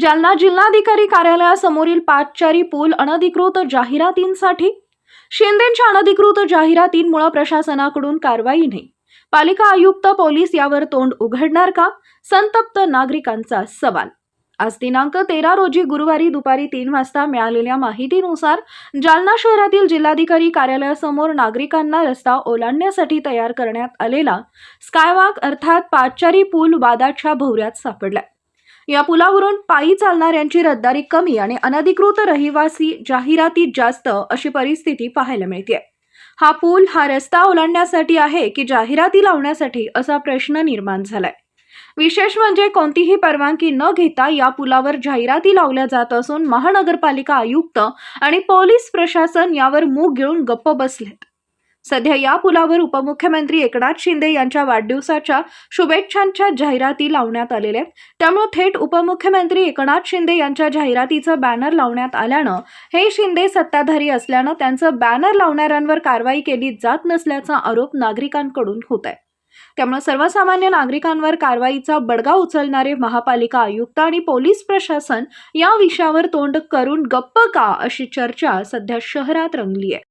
जालना जिल्हाधिकारी कार्यालयासमोरील पाचचारी पूल अनधिकृत जाहिरातींसाठी? शिंदेच्या अनधिकृत जाहिरातींमुळे प्रशासनाकडून कारवाई नाही. पालिका आयुक्त पोलीस यावर तोंड उघडणार का? संतप्त नागरिकांचा सवाल. आज दिनांक तेरा रोजी गुरुवारी दुपारी तीन वाजता मिळालेल्या माहितीनुसार जालना शहरातील जिल्हाधिकारी कार्यालयासमोर नागरिकांना रस्ता ओलांडण्यासाठी तयार करण्यात आलेला स्कायवॉक अर्थात पाचचारी पूल वादाच्या भोवऱ्यात सापडलाय. या पुलावरून पायी चालणाऱ्यांची रहदारी कमी आणि अनधिकृत रहिवासी जाहिराती जास्त अशी परिस्थिती पाहायला मिळते हा पूल हा रस्ता ओलांडण्यासाठी आहे की जाहिराती लावण्यासाठी असा प्रश्न निर्माण झालाय. विशेष म्हणजे कोणतीही परवानगी न घेता या पुलावर जाहिराती लावल्या जात असून महानगरपालिका आयुक्त आणि पोलीस प्रशासन यावर मूग गिळून गप्प बसलेत. सध्या या पुलावर उपमुख्यमंत्री एकनाथ शिंदे यांच्या वाढदिवसाच्या शुभेच्छांच्या जाहिराती लावण्यात आलेल्या आहेत. त्यामुळे थेट उपमुख्यमंत्री एकनाथ शिंदे यांच्या जाहिरातीचं बॅनर लावण्यात आल्यानं हे शिंदे सत्ताधारी असल्यानं त्यांचं बॅनर लावणाऱ्यांवर कारवाई केली जात नसल्याचा आरोप नागरिकांकडून होत आहे. त्यामुळे सर्वसामान्य नागरिकांवर कारवाईचा बडगा उचलणारे महापालिका आयुक्त आणि पोलीस प्रशासन या विषयावर तोंड करून गप्प का अशी चर्चा सध्या शहरात रंगली आहे.